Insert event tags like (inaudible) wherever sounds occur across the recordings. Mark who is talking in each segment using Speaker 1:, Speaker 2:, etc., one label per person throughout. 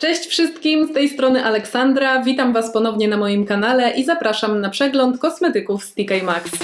Speaker 1: Cześć wszystkim, z tej strony Aleksandra. Witam Was ponownie na moim kanale i zapraszam na przegląd kosmetyków z TK Maxx.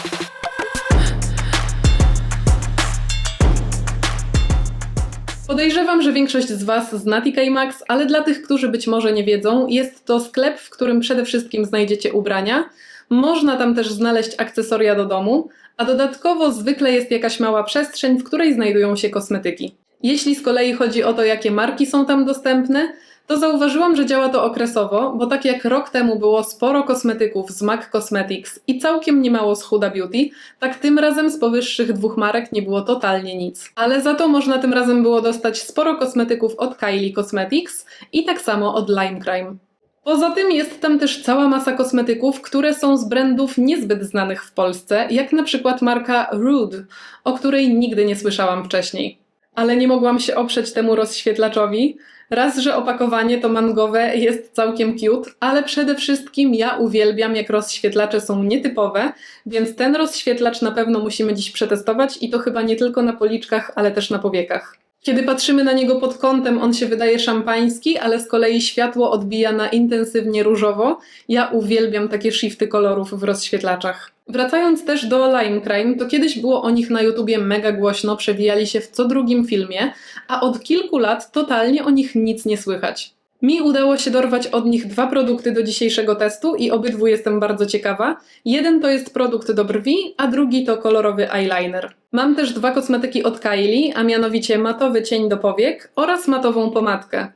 Speaker 1: Podejrzewam, że większość z Was zna TK Maxx, ale dla tych, którzy być może nie wiedzą, jest to sklep, w którym przede wszystkim znajdziecie ubrania. Można tam też znaleźć akcesoria do domu, a dodatkowo zwykle jest jakaś mała przestrzeń, w której znajdują się kosmetyki. Jeśli z kolei chodzi o to, jakie marki są tam dostępne, to zauważyłam, że działa to okresowo, bo tak jak rok temu było sporo kosmetyków z MAC Cosmetics i całkiem niemało z Huda Beauty, tak tym razem z powyższych dwóch marek nie było totalnie nic. Ale za to można tym razem było dostać sporo kosmetyków od Kylie Cosmetics i tak samo od Lime Crime. Poza tym jest tam też cała masa kosmetyków, które są z brandów niezbyt znanych w Polsce, jak na przykład marka Rude, o której nigdy nie słyszałam wcześniej. Ale nie mogłam się oprzeć temu rozświetlaczowi. Raz, że opakowanie to mangowe jest całkiem cute, ale przede wszystkim ja uwielbiam, jak rozświetlacze są nietypowe, więc ten rozświetlacz na pewno musimy dziś przetestować i to chyba nie tylko na policzkach, ale też na powiekach. Kiedy patrzymy na niego pod kątem, on się wydaje szampański, ale z kolei światło odbija na intensywnie różowo. Ja uwielbiam takie shifty kolorów w rozświetlaczach. Wracając też do Lime Crime, to kiedyś było o nich na YouTubie mega głośno, przewijali się w co drugim filmie, a od kilku lat totalnie o nich nic nie słychać. Mi udało się dorwać od nich dwa produkty do dzisiejszego testu i obydwu jestem bardzo ciekawa. Jeden to jest produkt do brwi, a drugi to kolorowy eyeliner. Mam też dwa kosmetyki od Kylie, a mianowicie matowy cień do powiek oraz matową pomadkę.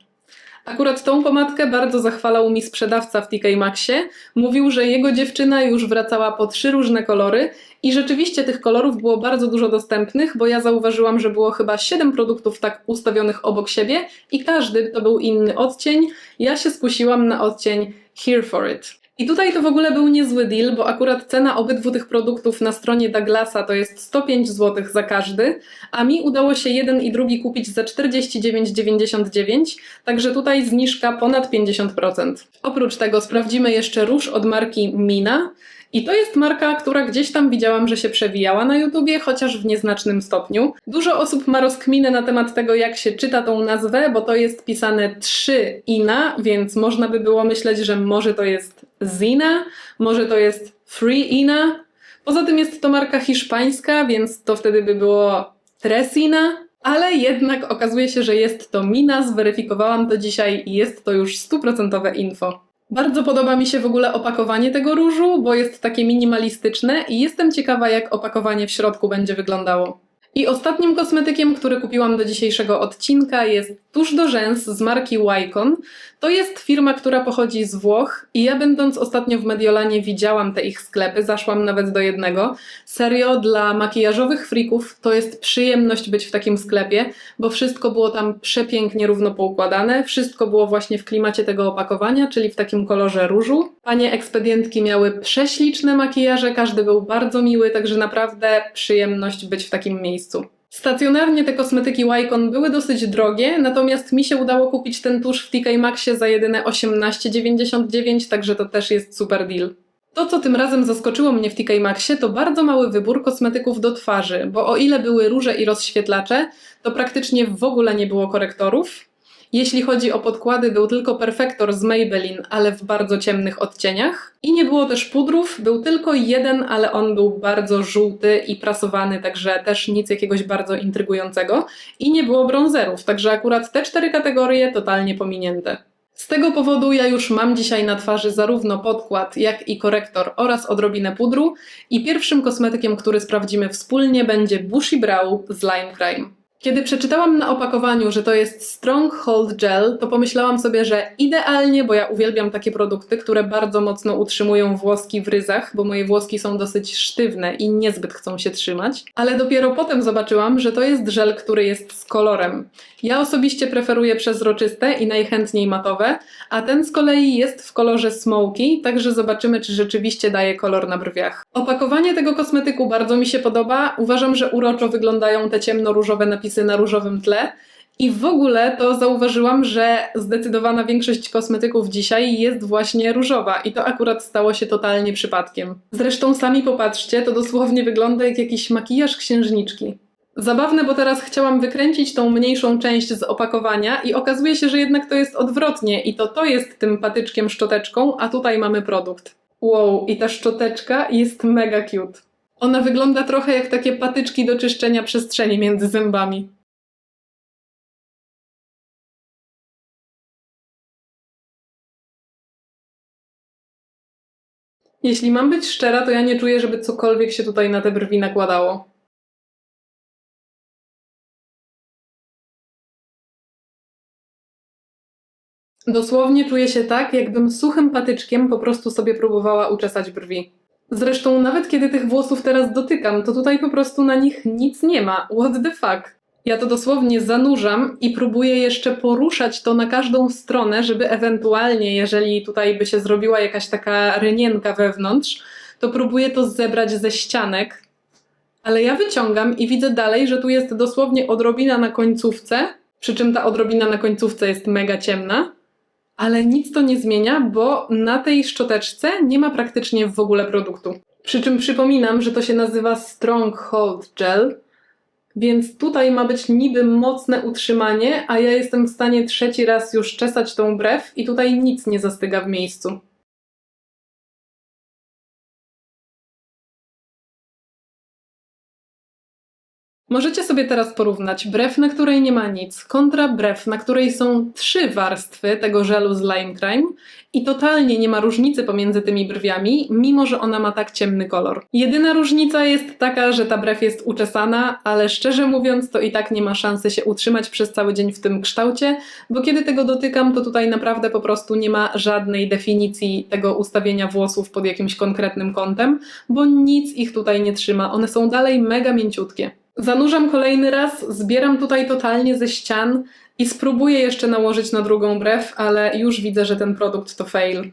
Speaker 1: Akurat tą pomadkę bardzo zachwalał mi sprzedawca w TK Maxie. Mówił, że jego dziewczyna już wracała po trzy różne kolory i rzeczywiście tych kolorów było bardzo dużo dostępnych, bo ja zauważyłam, że było chyba 7 produktów tak ustawionych obok siebie i każdy to był inny odcień. Ja się skusiłam na odcień Here for It. I tutaj to w ogóle był niezły deal, bo akurat cena obydwu tych produktów na stronie Douglasa to jest 105 zł za każdy, a mi udało się jeden i drugi kupić za 49,99, także tutaj zniżka ponad 50%. Oprócz tego sprawdzimy jeszcze róż od marki Mina. I to jest marka, która gdzieś tam widziałam, że się przewijała na YouTubie, chociaż w nieznacznym stopniu. Dużo osób ma rozkminę na temat tego, jak się czyta tą nazwę, bo to jest pisane 3 ina, więc można by było myśleć, że może to jest Zina, może to jest Free Ina. Poza tym jest to marka hiszpańska, więc to wtedy by było Tresina, ale jednak okazuje się, że jest to Mina, zweryfikowałam to dzisiaj i jest to już stuprocentowe info. Bardzo podoba mi się w ogóle opakowanie tego różu, bo jest takie minimalistyczne i jestem ciekawa, jak opakowanie w środku będzie wyglądało. I ostatnim kosmetykiem, który kupiłam do dzisiejszego odcinka jest tusz do rzęs z marki Wycon. To jest firma, która pochodzi z Włoch i ja będąc ostatnio w Mediolanie widziałam te ich sklepy, zaszłam nawet do jednego. Serio, dla makijażowych frików to jest przyjemność być w takim sklepie, bo wszystko było tam przepięknie równo poukładane, wszystko było właśnie w klimacie tego opakowania, czyli w takim kolorze różu. Panie ekspedientki miały prześliczne makijaże, każdy był bardzo miły, także naprawdę przyjemność być w takim miejscu. Stacjonarnie te kosmetyki Wycon były dosyć drogie, natomiast mi się udało kupić ten tusz w TK Maxie za jedyne 18,99, także to też jest super deal. To, co tym razem zaskoczyło mnie w TK Maxie, to bardzo mały wybór kosmetyków do twarzy, bo o ile były róże i rozświetlacze, to praktycznie w ogóle nie było korektorów. Jeśli chodzi o podkłady, był tylko Perfektor z Maybelline, ale w bardzo ciemnych odcieniach. I nie było też pudrów, był tylko jeden, ale on był bardzo żółty i prasowany, także też nic jakiegoś bardzo intrygującego. I nie było bronzerów, także akurat te cztery kategorie totalnie pominięte. Z tego powodu ja już mam dzisiaj na twarzy zarówno podkład, jak i korektor oraz odrobinę pudru. I pierwszym kosmetykiem, który sprawdzimy wspólnie będzie Bushy Brow z Lime Crime. Kiedy przeczytałam na opakowaniu, że to jest Stronghold Gel, to pomyślałam sobie, że idealnie, bo ja uwielbiam takie produkty, które bardzo mocno utrzymują włoski w ryzach, bo moje włoski są dosyć sztywne i niezbyt chcą się trzymać. Ale dopiero potem zobaczyłam, że to jest żel, który jest z kolorem. Ja osobiście preferuję przezroczyste i najchętniej matowe, a ten z kolei jest w kolorze smoky, także zobaczymy, czy rzeczywiście daje kolor na brwiach. Opakowanie tego kosmetyku bardzo mi się podoba. Uważam, że uroczo wyglądają te ciemno-różowe napisy napisy na różowym tle. I w ogóle to zauważyłam, że zdecydowana większość kosmetyków dzisiaj jest właśnie różowa i to akurat stało się totalnie przypadkiem. Zresztą sami popatrzcie, to dosłownie wygląda jak jakiś makijaż księżniczki. Zabawne, bo teraz chciałam wykręcić tą mniejszą część z opakowania i okazuje się, że jednak to jest odwrotnie i to to jest tym patyczkiem szczoteczką, a tutaj mamy produkt. Wow, i ta szczoteczka jest mega cute. Ona wygląda trochę jak takie patyczki do czyszczenia przestrzeni między zębami. Jeśli mam być szczera, to ja nie czuję, żeby cokolwiek się tutaj na te brwi nakładało. Dosłownie czuję się tak, jakbym suchym patyczkiem po prostu sobie próbowała uczesać brwi. Zresztą nawet kiedy tych włosów teraz dotykam, to tutaj po prostu na nich nic nie ma. What the fuck? Ja to dosłownie zanurzam i próbuję jeszcze poruszać to na każdą stronę, żeby ewentualnie, jeżeli tutaj by się zrobiła jakaś taka rynienka wewnątrz, to próbuję to zebrać ze ścianek. Ale ja wyciągam i widzę dalej, że tu jest dosłownie odrobina na końcówce, przy czym ta odrobina na końcówce jest mega ciemna. Ale nic to nie zmienia, bo na tej szczoteczce nie ma praktycznie w ogóle produktu. Przy czym przypominam, że to się nazywa Stronghold Gel, więc tutaj ma być niby mocne utrzymanie, a ja jestem w stanie trzeci raz już czesać tą brew i tutaj nic nie zastyga w miejscu. Możecie sobie teraz porównać brew, na której nie ma nic, kontra brew, na której są trzy warstwy tego żelu z Lime Crime i totalnie nie ma różnicy pomiędzy tymi brwiami, mimo że ona ma tak ciemny kolor. Jedyna różnica jest taka, że ta brew jest uczesana, ale szczerze mówiąc to i tak nie ma szansy się utrzymać przez cały dzień w tym kształcie, bo kiedy tego dotykam, to tutaj naprawdę po prostu nie ma żadnej definicji tego ustawienia włosów pod jakimś konkretnym kątem, bo nic ich tutaj nie trzyma. One są dalej mega mięciutkie. Zanurzam kolejny raz, zbieram tutaj totalnie ze ścian i spróbuję jeszcze nałożyć na drugą brew, ale już widzę, że ten produkt to fail.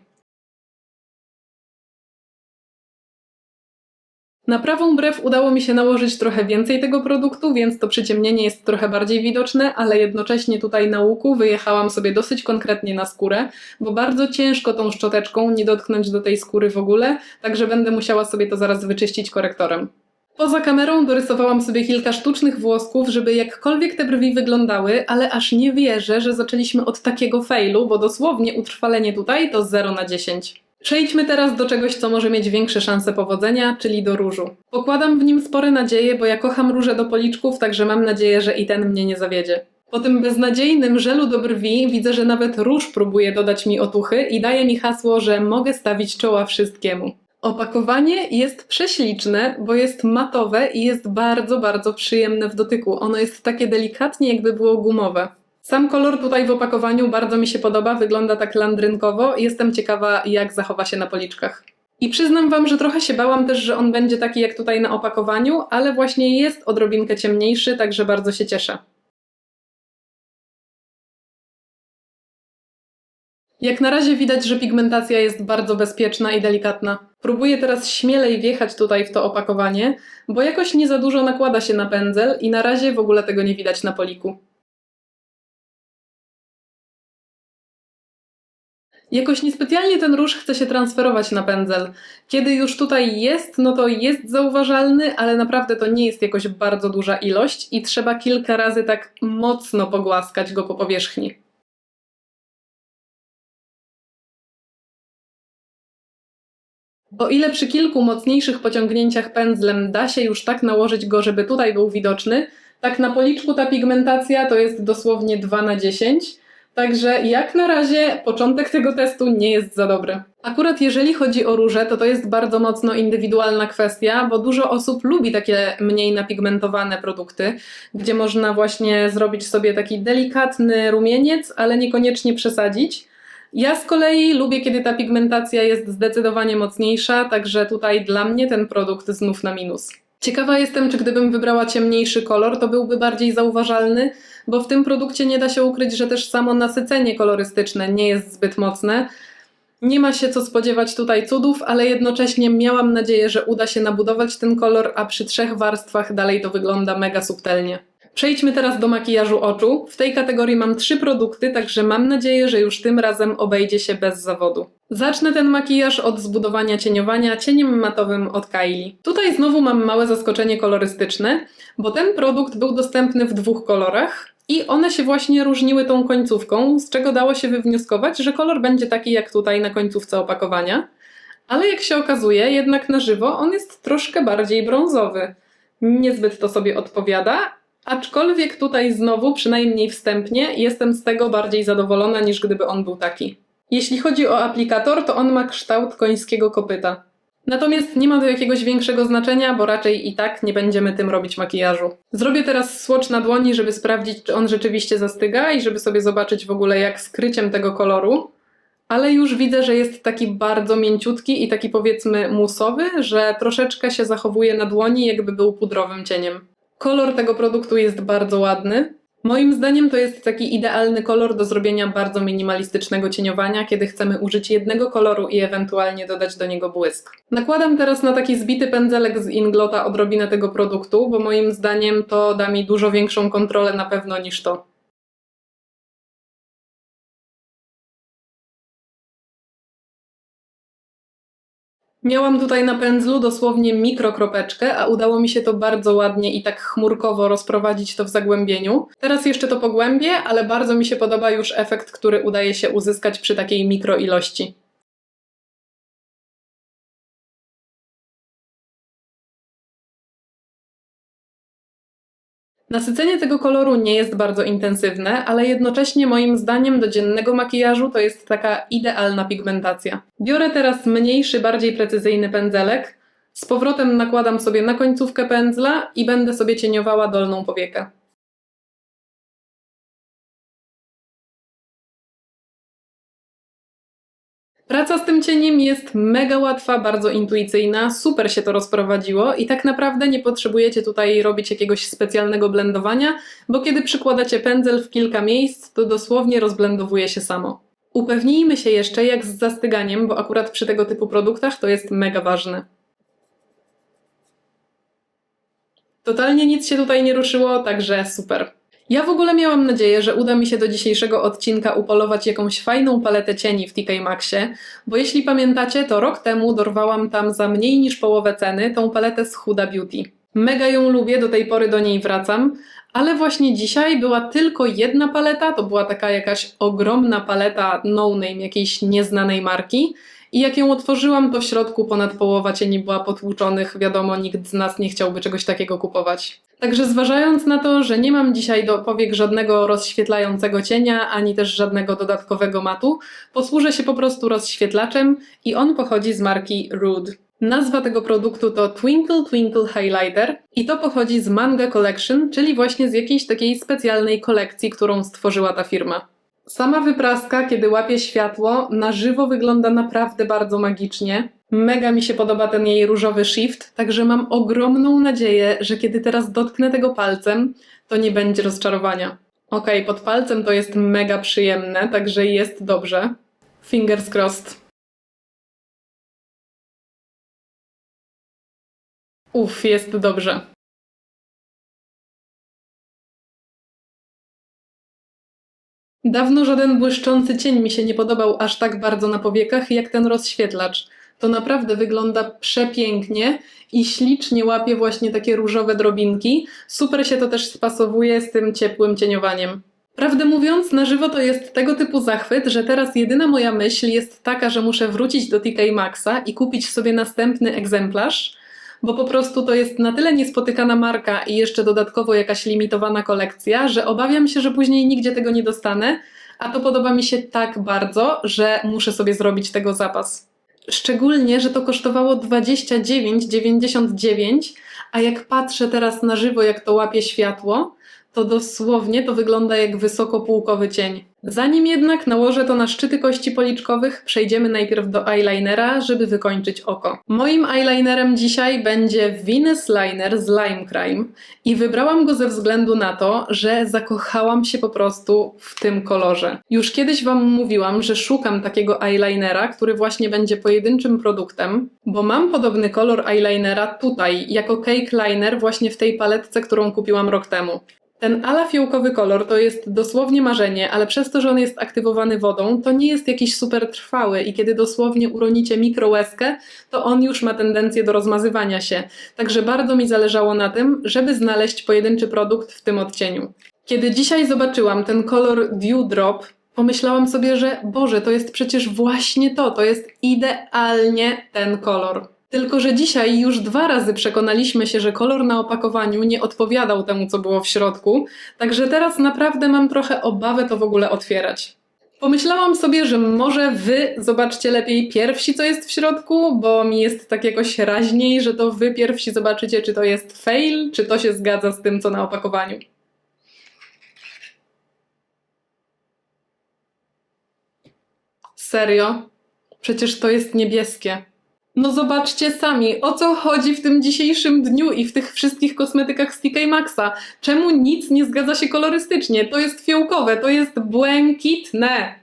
Speaker 1: Na prawą brew udało mi się nałożyć trochę więcej tego produktu, więc to przyciemnienie jest trochę bardziej widoczne, ale jednocześnie tutaj na łuku wyjechałam sobie dosyć konkretnie na skórę, bo bardzo ciężko tą szczoteczką nie dotknąć do tej skóry w ogóle, także będę musiała sobie to zaraz wyczyścić korektorem. Poza kamerą dorysowałam sobie kilka sztucznych włosków, żeby jakkolwiek te brwi wyglądały, ale aż nie wierzę, że zaczęliśmy od takiego failu, bo dosłownie utrwalenie tutaj to 0 na 10. Przejdźmy teraz do czegoś, co może mieć większe szanse powodzenia, czyli do różu. Pokładam w nim spore nadzieje, bo ja kocham róże do policzków, także mam nadzieję, że i ten mnie nie zawiedzie. Po tym beznadziejnym żelu do brwi widzę, że nawet róż próbuje dodać mi otuchy i daje mi hasło, że mogę stawić czoła wszystkiemu. Opakowanie jest prześliczne, bo jest matowe i jest bardzo, bardzo przyjemne w dotyku. Ono jest takie delikatnie, jakby było gumowe. Sam kolor tutaj w opakowaniu bardzo mi się podoba, wygląda tak landrynkowo jestem ciekawa, jak zachowa się na policzkach. I przyznam Wam, że trochę się bałam też, że on będzie taki jak tutaj na opakowaniu, ale właśnie jest odrobinkę ciemniejszy, także bardzo się cieszę. Jak na razie widać, że pigmentacja jest bardzo bezpieczna i delikatna. Próbuję teraz śmielej wjechać tutaj w to opakowanie, bo jakoś nie za dużo nakłada się na pędzel i na razie w ogóle tego nie widać na poliku. Jakoś niespecjalnie ten róż chce się transferować na pędzel. Kiedy już tutaj jest, no to jest zauważalny, ale naprawdę to nie jest jakoś bardzo duża ilość i trzeba kilka razy tak mocno pogłaskać go po powierzchni. O ile przy kilku mocniejszych pociągnięciach pędzlem da się już tak nałożyć go, żeby tutaj był widoczny, tak na policzku ta pigmentacja to jest dosłownie 2 na 10. Także jak na razie początek tego testu nie jest za dobry. Akurat jeżeli chodzi o róże, to to jest bardzo mocno indywidualna kwestia, bo dużo osób lubi takie mniej napigmentowane produkty, gdzie można właśnie zrobić sobie taki delikatny rumieniec, ale niekoniecznie przesadzić. Ja z kolei lubię, kiedy ta pigmentacja jest zdecydowanie mocniejsza, także tutaj dla mnie ten produkt znów na minus. Ciekawa jestem, czy gdybym wybrała ciemniejszy kolor, to byłby bardziej zauważalny, bo w tym produkcie nie da się ukryć, że też samo nasycenie kolorystyczne nie jest zbyt mocne. Nie ma się co spodziewać tutaj cudów, ale jednocześnie miałam nadzieję, że uda się nabudować ten kolor, a przy trzech warstwach dalej to wygląda mega subtelnie. Przejdźmy teraz do makijażu oczu. W tej kategorii mam trzy produkty, także mam nadzieję, że już tym razem obejdzie się bez zawodu. Zacznę ten makijaż od zbudowania cieniowania cieniem matowym od Kylie. Tutaj znowu mam małe zaskoczenie kolorystyczne, bo ten produkt był dostępny w dwóch kolorach i one się właśnie różniły tą końcówką, z czego dało się wywnioskować, że kolor będzie taki jak tutaj na końcówce opakowania. Ale jak się okazuje, jednak na żywo on jest troszkę bardziej brązowy. Niezbyt to sobie odpowiada, aczkolwiek tutaj znowu, przynajmniej wstępnie, jestem z tego bardziej zadowolona niż gdyby on był taki. Jeśli chodzi o aplikator, to on ma kształt końskiego kopyta. Natomiast nie ma to jakiegoś większego znaczenia, bo raczej i tak nie będziemy tym robić makijażu. Zrobię teraz swatch na dłoni, żeby sprawdzić, czy on rzeczywiście zastyga i żeby sobie zobaczyć w ogóle jak skryciem tego koloru. Ale już widzę, że jest taki bardzo mięciutki i taki powiedzmy musowy, że troszeczkę się zachowuje na dłoni, jakby był pudrowym cieniem. Kolor tego produktu jest bardzo ładny. Moim zdaniem to jest taki idealny kolor do zrobienia bardzo minimalistycznego cieniowania, kiedy chcemy użyć jednego koloru i ewentualnie dodać do niego błysk. Nakładam teraz na taki zbity pędzelek z Inglota odrobinę tego produktu, bo moim zdaniem to da mi dużo większą kontrolę na pewno niż to. Miałam tutaj na pędzlu dosłownie mikrokropeczkę, a udało mi się to bardzo ładnie i tak chmurkowo rozprowadzić to w zagłębieniu. Teraz jeszcze to pogłębię, ale bardzo mi się podoba już efekt, który udaje się uzyskać przy takiej mikroilości. Nasycenie tego koloru nie jest bardzo intensywne, ale jednocześnie moim zdaniem do dziennego makijażu to jest taka idealna pigmentacja. Biorę teraz mniejszy, bardziej precyzyjny pędzelek, z powrotem nakładam sobie na końcówkę pędzla i będę sobie cieniowała dolną powiekę. Praca z tym cieniem jest mega łatwa, bardzo intuicyjna, super się to rozprowadziło i tak naprawdę nie potrzebujecie tutaj robić jakiegoś specjalnego blendowania, bo kiedy przykładacie pędzel w kilka miejsc, to dosłownie rozblendowuje się samo. Upewnijmy się jeszcze jak z zastyganiem, bo akurat przy tego typu produktach to jest mega ważne. Totalnie nic się tutaj nie ruszyło, także super. Ja w ogóle miałam nadzieję, że uda mi się do dzisiejszego odcinka upolować jakąś fajną paletę cieni w TK Maxie, bo jeśli pamiętacie, to rok temu dorwałam tam za mniej niż połowę ceny tą paletę z Huda Beauty. Mega ją lubię, do tej pory do niej wracam, ale właśnie dzisiaj była tylko jedna paleta, to była taka jakaś ogromna paleta no-name jakiejś nieznanej marki i jak ją otworzyłam, to w środku ponad połowa cieni była potłuczonych. Wiadomo, nikt z nas nie chciałby czegoś takiego kupować. Także zważając na to, że nie mam dzisiaj do powiek żadnego rozświetlającego cienia, ani też żadnego dodatkowego matu, posłużę się po prostu rozświetlaczem i on pochodzi z marki Rude. Nazwa tego produktu to Twinkle Twinkle Highlighter i to pochodzi z Manga Collection, czyli właśnie z jakiejś takiej specjalnej kolekcji, którą stworzyła ta firma. Sama wypraska, kiedy łapie światło, na żywo wygląda naprawdę bardzo magicznie. Mega mi się podoba ten jej różowy shift, także mam ogromną nadzieję, że kiedy teraz dotknę tego palcem, to nie będzie rozczarowania. Ok, pod palcem to jest mega przyjemne, także jest dobrze. Fingers crossed. Uff, jest dobrze. Dawno żaden błyszczący cień mi się nie podobał aż tak bardzo na powiekach jak ten rozświetlacz. To naprawdę wygląda przepięknie i ślicznie łapie właśnie takie różowe drobinki. Super się to też spasowuje z tym ciepłym cieniowaniem. Prawdę mówiąc, na żywo to jest tego typu zachwyt, że teraz jedyna moja myśl jest taka, że muszę wrócić do TK Maxa i kupić sobie następny egzemplarz, bo po prostu to jest na tyle niespotykana marka i jeszcze dodatkowo jakaś limitowana kolekcja, że obawiam się, że później nigdzie tego nie dostanę, a to podoba mi się tak bardzo, że muszę sobie zrobić tego zapas. Szczególnie, że to kosztowało 29,99, a jak patrzę teraz na żywo, jak to łapie światło, to dosłownie to wygląda jak wysokopółkowy cień. Zanim jednak nałożę to na szczyty kości policzkowych, przejdziemy najpierw do eyelinera, żeby wykończyć oko. Moim eyelinerem dzisiaj będzie Venus Liner z Lime Crime i wybrałam go ze względu na to, że zakochałam się po prostu w tym kolorze. Już kiedyś Wam mówiłam, że szukam takiego eyelinera, który właśnie będzie pojedynczym produktem, bo mam podobny kolor eyelinera tutaj, jako cake liner właśnie w tej paletce, którą kupiłam rok temu. Ten ala fiołkowy kolor to jest dosłownie marzenie, ale przez to, że on jest aktywowany wodą, to nie jest jakiś super trwały i kiedy dosłownie uronicie mikrołezkę, to on już ma tendencję do rozmazywania się. Także bardzo mi zależało na tym, żeby znaleźć pojedynczy produkt w tym odcieniu. Kiedy dzisiaj zobaczyłam ten kolor Dew Drop, pomyślałam sobie, że Boże, to jest przecież właśnie to, to jest idealnie ten kolor. Tylko, że dzisiaj już dwa razy przekonaliśmy się, że kolor na opakowaniu nie odpowiadał temu, co było w środku, także teraz naprawdę mam trochę obawę to w ogóle otwierać. Pomyślałam sobie, że może wy zobaczcie lepiej pierwsi, co jest w środku, bo mi jest tak jakoś raźniej, że to wy pierwsi zobaczycie, czy to jest fail, czy to się zgadza z tym, co na opakowaniu. Serio? Przecież to jest niebieskie. No zobaczcie sami, o co chodzi w tym dzisiejszym dniu i w tych wszystkich kosmetykach z TK Maxa. Czemu nic nie zgadza się kolorystycznie? To jest fiołkowe, to jest błękitne.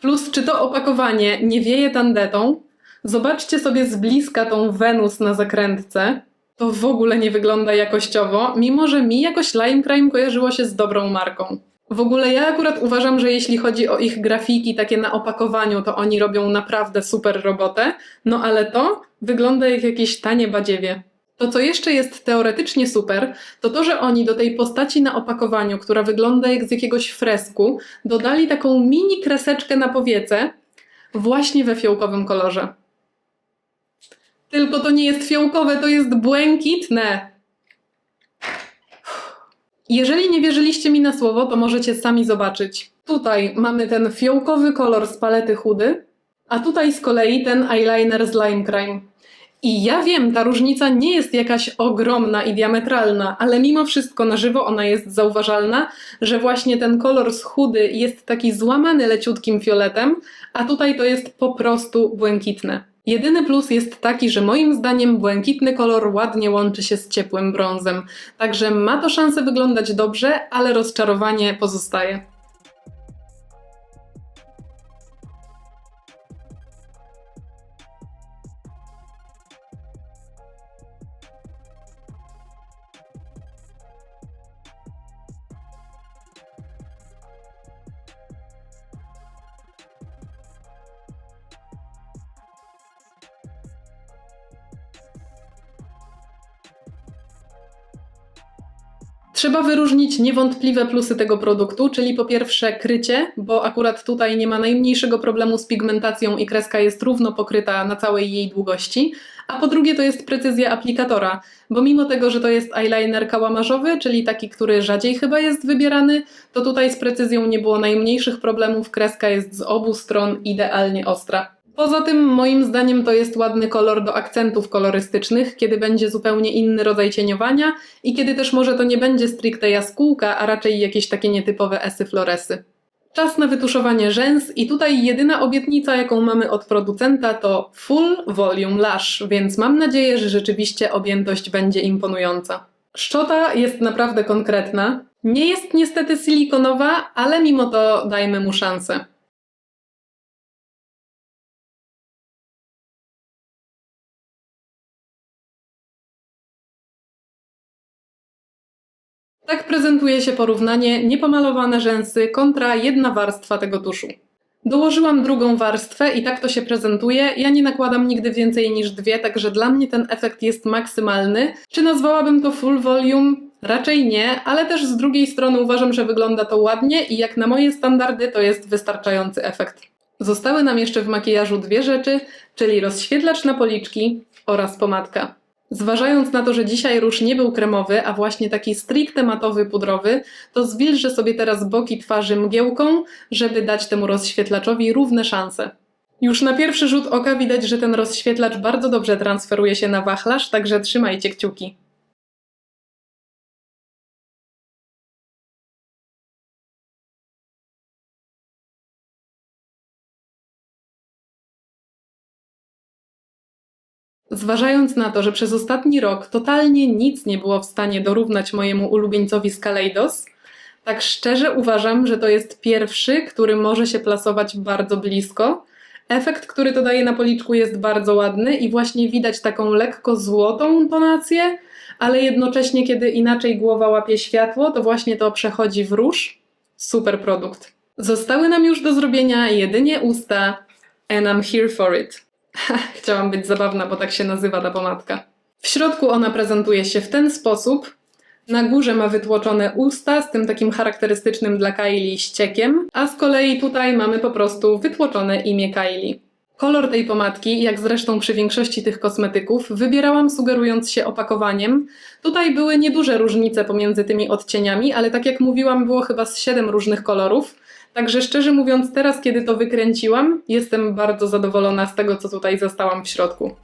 Speaker 1: Plus, czy to opakowanie nie wieje tandetą? Zobaczcie sobie z bliska tą Wenus na zakrętce. To w ogóle nie wygląda jakościowo, mimo że mi jakoś Lime Crime kojarzyło się z dobrą marką. W ogóle ja akurat uważam, że jeśli chodzi o ich grafiki takie na opakowaniu, to oni robią naprawdę super robotę, no ale to wygląda jak jakieś tanie badziewie. To, co jeszcze jest teoretycznie super, to to, że oni do tej postaci na opakowaniu, która wygląda jak z jakiegoś fresku, dodali taką mini kreseczkę na powiece, właśnie we fiołkowym kolorze. Tylko to nie jest fiołkowe, to jest błękitne. Jeżeli nie wierzyliście mi na słowo, to możecie sami zobaczyć. Tutaj mamy ten fiołkowy kolor z palety chudy, a tutaj z kolei ten eyeliner z Lime Crime. I ja wiem, ta różnica nie jest jakaś ogromna i diametralna, ale mimo wszystko na żywo ona jest zauważalna, że właśnie ten kolor z chudy jest taki złamany leciutkim fioletem, a tutaj to jest po prostu błękitne. Jedyny plus jest taki, że moim zdaniem błękitny kolor ładnie łączy się z ciepłym brązem, także ma to szansę wyglądać dobrze, ale rozczarowanie pozostaje. Trzeba wyróżnić niewątpliwe plusy tego produktu, czyli po pierwsze krycie, bo akurat tutaj nie ma najmniejszego problemu z pigmentacją i kreska jest równo pokryta na całej jej długości, a po drugie to jest precyzja aplikatora, bo mimo tego, że to jest eyeliner kałamarzowy, czyli taki, który rzadziej chyba jest wybierany, to tutaj z precyzją nie było najmniejszych problemów, kreska jest z obu stron idealnie ostra. Poza tym, moim zdaniem, to jest ładny kolor do akcentów kolorystycznych, kiedy będzie zupełnie inny rodzaj cieniowania i kiedy też może to nie będzie stricte jaskółka, a raczej jakieś takie nietypowe esy floresy. Czas na wytuszowanie rzęs i tutaj jedyna obietnica, jaką mamy od producenta to Full Volume Lash, więc mam nadzieję, że rzeczywiście objętość będzie imponująca. Szczota jest naprawdę konkretna. Nie jest niestety silikonowa, ale mimo to dajmy mu szansę. Tak prezentuje się porównanie niepomalowane rzęsy kontra jedna warstwa tego tuszu. Dołożyłam drugą warstwę i tak to się prezentuje. Ja nie nakładam nigdy więcej niż dwie, także dla mnie ten efekt jest maksymalny. Czy nazwałabym to full volume? Raczej nie, ale też z drugiej strony uważam, że wygląda to ładnie i jak na moje standardy to jest wystarczający efekt. Zostały nam jeszcze w makijażu dwie rzeczy, czyli rozświetlacz na policzki oraz pomadka. Zważając na to, że dzisiaj róż nie był kremowy, a właśnie taki stricte matowy pudrowy, to zwilżę sobie teraz boki twarzy mgiełką, żeby dać temu rozświetlaczowi równe szanse. Już na pierwszy rzut oka widać, że ten rozświetlacz bardzo dobrze transferuje się na wachlarz, także trzymajcie kciuki. Zważając na to, że przez ostatni rok totalnie nic nie było w stanie dorównać mojemu ulubieńcowi z Kaleidos, tak szczerze uważam, że to jest pierwszy, który może się plasować bardzo blisko. Efekt, który to daje na policzku jest bardzo ładny i właśnie widać taką lekko złotą tonację, ale jednocześnie, kiedy inaczej głowa łapie światło, to właśnie to przechodzi w róż. Super produkt. Zostały nam już do zrobienia jedynie usta, and I'm here for it. (laughs) Chciałam być zabawna, bo tak się nazywa ta pomadka. W środku ona prezentuje się w ten sposób. Na górze ma wytłoczone usta z tym takim charakterystycznym dla Kylie ściekiem, a z kolei tutaj mamy po prostu wytłoczone imię Kylie. Kolor tej pomadki, jak zresztą przy większości tych kosmetyków, wybierałam sugerując się opakowaniem. Tutaj były nieduże różnice pomiędzy tymi odcieniami, ale tak jak mówiłam, było chyba z 7 różnych kolorów. Także szczerze mówiąc, teraz kiedy to wykręciłam, jestem bardzo zadowolona z tego, co tutaj zostałam w środku.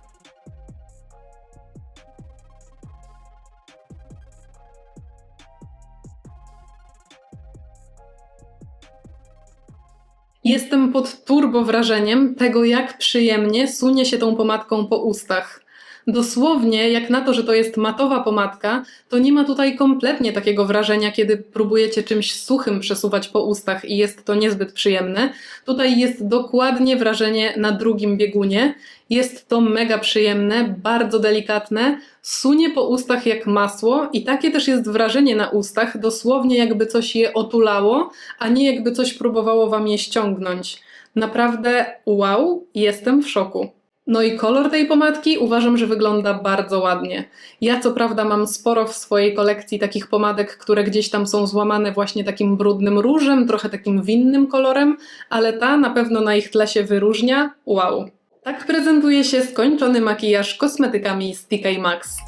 Speaker 1: Jestem pod turbo wrażeniem tego, jak przyjemnie sunie się tą pomadką po ustach. Dosłownie, jak na to, że to jest matowa pomadka, to nie ma tutaj kompletnie takiego wrażenia, kiedy próbujecie czymś suchym przesuwać po ustach i jest to niezbyt przyjemne. Tutaj jest dokładnie wrażenie na drugim biegunie. Jest to mega przyjemne, bardzo delikatne, sunie po ustach jak masło i takie też jest wrażenie na ustach, dosłownie jakby coś je otulało, a nie jakby coś próbowało wam je ściągnąć. Naprawdę wow, jestem w szoku. No i kolor tej pomadki uważam, że wygląda bardzo ładnie. Ja co prawda mam sporo w swojej kolekcji takich pomadek, które gdzieś tam są złamane właśnie takim brudnym różem, trochę takim winnym kolorem, ale ta na pewno na ich tle się wyróżnia. Wow. Tak prezentuje się skończony makijaż kosmetykami z TK Maxx.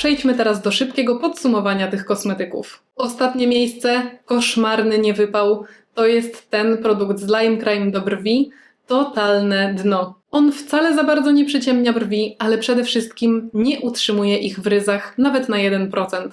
Speaker 1: Przejdźmy teraz do szybkiego podsumowania tych kosmetyków. Ostatnie miejsce, koszmarny niewypał, to jest ten produkt z Lime Crime do brwi, totalne dno. On wcale za bardzo nie przyciemnia brwi, ale przede wszystkim nie utrzymuje ich w ryzach nawet na 1%.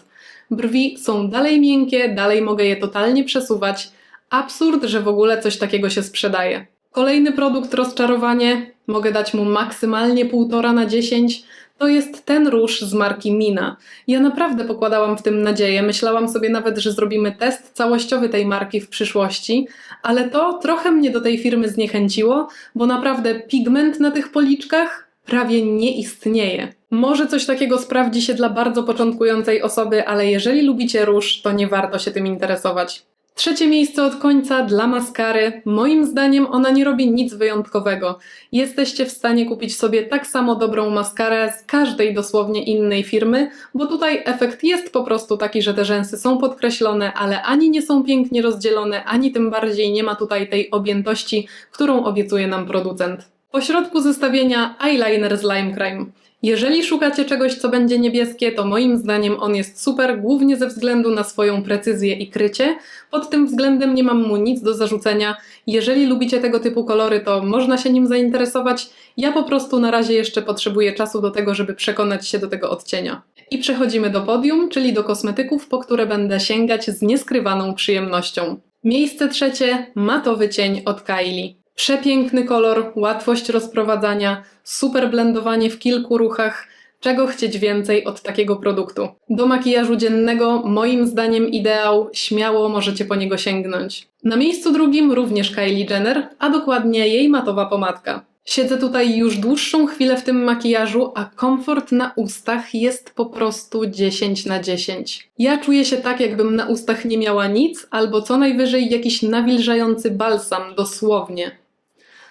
Speaker 1: Brwi są dalej miękkie, dalej mogę je totalnie przesuwać. Absurd, że w ogóle coś takiego się sprzedaje. Kolejny produkt rozczarowanie, mogę dać mu maksymalnie 1,5 na 10 to jest ten róż z marki Mina. Ja naprawdę pokładałam w tym nadzieję. Myślałam sobie nawet, że zrobimy test całościowy tej marki w przyszłości, ale to trochę mnie do tej firmy zniechęciło, bo naprawdę pigment na tych policzkach prawie nie istnieje. Może coś takiego sprawdzi się dla bardzo początkującej osoby, ale jeżeli lubicie róż, to nie warto się tym interesować. Trzecie miejsce od końca dla maskary. Moim zdaniem ona nie robi nic wyjątkowego. Jesteście w stanie kupić sobie tak samo dobrą maskarę z każdej dosłownie innej firmy, bo tutaj efekt jest po prostu taki, że te rzęsy są podkreślone, ale ani nie są pięknie rozdzielone, ani tym bardziej nie ma tutaj tej objętości, którą obiecuje nam producent. Po środku zestawienia eyeliner z Lime Crime. Jeżeli szukacie czegoś, co będzie niebieskie, to moim zdaniem on jest super, głównie ze względu na swoją precyzję i krycie. Pod tym względem nie mam mu nic do zarzucenia. Jeżeli lubicie tego typu kolory, to można się nim zainteresować. Ja po prostu na razie jeszcze potrzebuję czasu do tego, żeby przekonać się do tego odcienia. I przechodzimy do podium, czyli do kosmetyków, po które będę sięgać z nieskrywaną przyjemnością. Miejsce trzecie, matowy cień od Kylie. Przepiękny kolor, łatwość rozprowadzania, super blendowanie w kilku ruchach. Czego chcieć więcej od takiego produktu? Do makijażu dziennego, moim zdaniem ideał, śmiało możecie po niego sięgnąć. Na miejscu drugim również Kylie Jenner, a dokładnie jej matowa pomadka. Siedzę tutaj już dłuższą chwilę w tym makijażu, a komfort na ustach jest po prostu 10 na 10. Ja czuję się tak, jakbym na ustach nie miała nic, albo co najwyżej jakiś nawilżający balsam, dosłownie.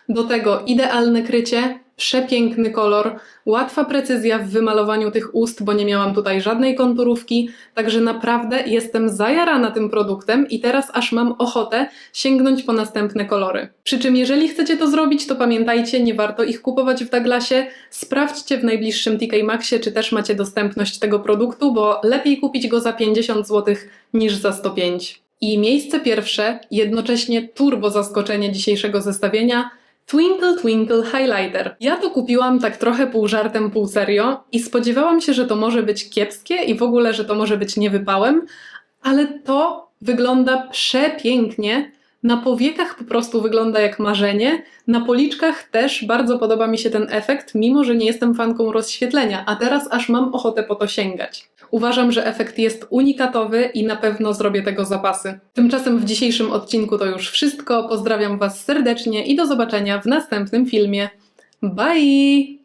Speaker 1: Do tego idealne krycie, przepiękny kolor, łatwa precyzja w wymalowaniu tych ust, bo nie miałam tutaj żadnej konturówki, także naprawdę jestem zajarana tym produktem i teraz aż mam ochotę sięgnąć po następne kolory. Przy czym jeżeli chcecie to zrobić, to pamiętajcie, nie warto ich kupować w Douglasie, sprawdźcie w najbliższym TK Maxie, czy też macie dostępność tego produktu, bo lepiej kupić go za 50 zł niż za 105. I miejsce pierwsze, jednocześnie turbo zaskoczenie dzisiejszego zestawienia – Twinkle Twinkle Highlighter. Ja to kupiłam tak trochę pół żartem, pół serio i spodziewałam się, że to może być kiepskie i w ogóle, że to może być niewypałem, ale to wygląda przepięknie. Na powiekach po prostu wygląda jak marzenie, na policzkach też bardzo podoba mi się ten efekt, mimo że nie jestem fanką rozświetlenia, a teraz aż mam ochotę po to sięgać. Uważam, że efekt jest unikatowy i na pewno zrobię tego zapasy. Tymczasem w dzisiejszym odcinku to już wszystko. Pozdrawiam Was serdecznie i do zobaczenia w następnym filmie. Bye!